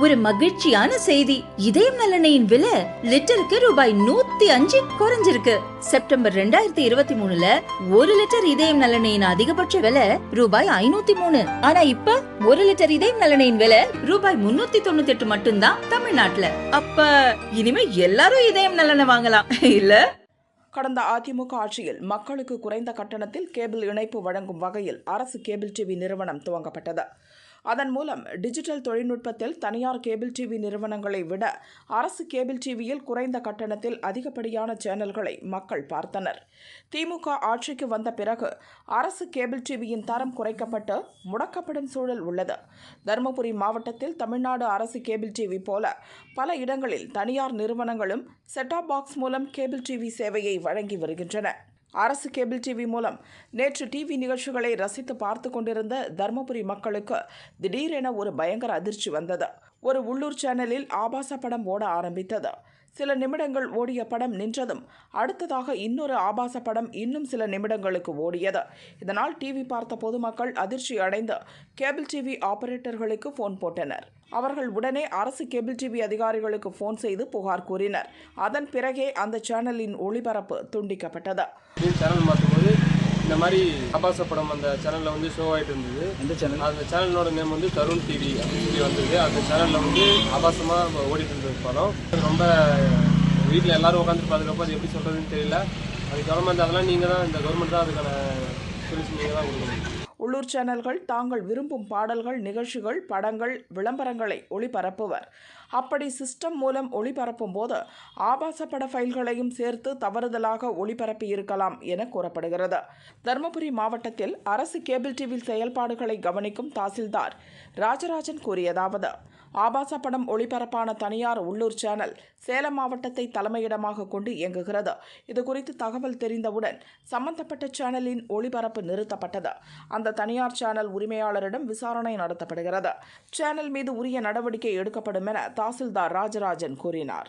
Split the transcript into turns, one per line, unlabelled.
ஒரு மகிழ்ச்சியான செய்தி. இதயம் நல்லெண்ணெயின் விலை லிட்டருக்கு ரூபாய் நூத்தி அஞ்சு குறைஞ்சிருக்கு. செப்டம்பர் ரெண்டாயிரத்தி இருபத்தி மூணுல ஒரு லிட்டர் இதயம் நலனையின் அதிகபட்ச விலை ரூபாய் ஐநூத்தி மூணு. ஆனா இப்ப ஒரு லிட்டர் இதயம் நலனையின் விலை ரூபாய் முன்னூத்தி தொண்ணூத்தி எட்டு மட்டும்தான் தமிழ்நாட்டுல. அப்ப இனிமே எல்லாரும் இதயம் நலனை வாங்கலாம். இல்ல?
கடந்த அதிமுக ஆட்சியில் மக்களுக்கு குறைந்த கட்டணத்தில் கேபிள் இணைப்பு வழங்கும் வகையில் அரசு கேபிள் டிவி நிறுவனம் துவங்கப்பட்டது. அதன் மூலம் டிஜிட்டல் தொழில்நுட்பத்தில் தனியார் கேபிள் டிவி நிறுவனங்களை விட அரசு கேபிள் டிவியில் குறைந்த கட்டணத்தில் அதிகப்படியான சேனல்களை மக்கள் பார்த்தனர். திமுக ஆட்சிக்கு வந்த பிறகு அரசு கேபிள் டிவியின் தரம் குறைக்கப்பட்டு முடக்கப்படும் சூழல் உள்ளது. தருமபுரி மாவட்டத்தில் தமிழ்நாடு அரசு கேபிள் டிவி போல பல இடங்களில் தனியார் நிறுவனங்களும் செட்டாப் பாக்ஸ் மூலம் கேபிள் டிவி சேவையை வழங்கி வருகின்றன. அரசு கேபிள் டிவி மூலம் நேற்று டிவி நிகழ்ச்சிகளை ரசித்து பார்த்து கொண்டிருந்த தருமபுரி மக்களுக்கு திடீரென ஒரு பயங்கர அதிர்ச்சி வந்தது. ஒரு உள்ளூர் சேனலில் ஆபாச படம் ஓட ஆரம்பித்தது. சில நிமிடங்கள் ஓடிய படம் நின்றதும் அடுத்ததாக இன்னொரு ஆபாச படம் இன்னும் சில நிமிடங்களுக்கு ஓடியது. இதனால் டிவி பார்த்த பொதுமக்கள் அதிர்ச்சி அடைந்து கேபிள் டிவி ஆபரேட்டர்களுக்கு ஃபோன் போட்டனர். அவர்கள் உடனே அரசு கேபிள் டிவி அதிகாரிகளுக்கு ஃபோன் செய்து புகார் கூறினர். அதன் பிறகே அந்த சேனலின் ஒளிபரப்பு துண்டிக்கப்பட்டது.
அப்படின்னு சேனல் மாற்றும்போது இந்த மாதிரி ஆபாச படம் அந்த சேனலில் வந்து ஷோ ஆகிட்டு இருந்தது.
எந்த சேனல்?
அந்த சேனலோட நேம் வந்து தருண் டிவி அப்படின்னு சொல்லி வந்தது. அந்த சேனலில் வந்து ஆபாசமாக ஓடிட்டு இருந்தது படம். ரொம்ப வீட்டில் எல்லாரும் உட்காந்து பார்த்துக்கப்போ அது எப்படி சொல்கிறதுன்னு தெரியல. அது கவர்மெண்ட் அதெல்லாம் நீங்கள் தான் இந்த கவர்மெண்ட் தான் அதுக்கான சொல்யூஷன் நீங்கள் தான் கொடுக்கணும்.
உள்ளூர் சேனல்கள் தாங்கள் விரும்பும் பாடல்கள் நிகழ்ச்சிகள் படங்கள் விளம்பரங்களை ஒளிபரப்புவர். அப்படி சிஸ்டம் மூலம் ஒளிபரப்பும் போது ஆபாச பட ஃபைல்களையும் சேர்த்து தவறுதலாக ஒளிபரப்பி இருக்கலாம் என கூறப்படுகிறது. தருமபுரி மாவட்டத்தில் அரசு கேபிள் டிவி செயல்பாடுகளை கவனிக்கும் தாசில்தார் ராஜராஜன் கூறியதாவது ஆபாச படம் ஒளிபரப்பான தனியார் உள்ளூர் சேனல் சேலம் மாவட்டத்தை தலைமையிடமாக கொண்டு இயங்குகிறது. இது குறித்து தகவல் தெரிந்தவுடன் சம்பந்தப்பட்ட சேனலின் ஒளிபரப்பு நிறுத்தப்பட்டது. அந்த தனியார் சேனல் உரிமையாளரிடம் விசாரணை நடத்தப்படுகிறது. சேனல் மீது உரிய நடவடிக்கை எடுக்கப்படும் என தாசில்தார் ராஜராஜன் கூறினார்.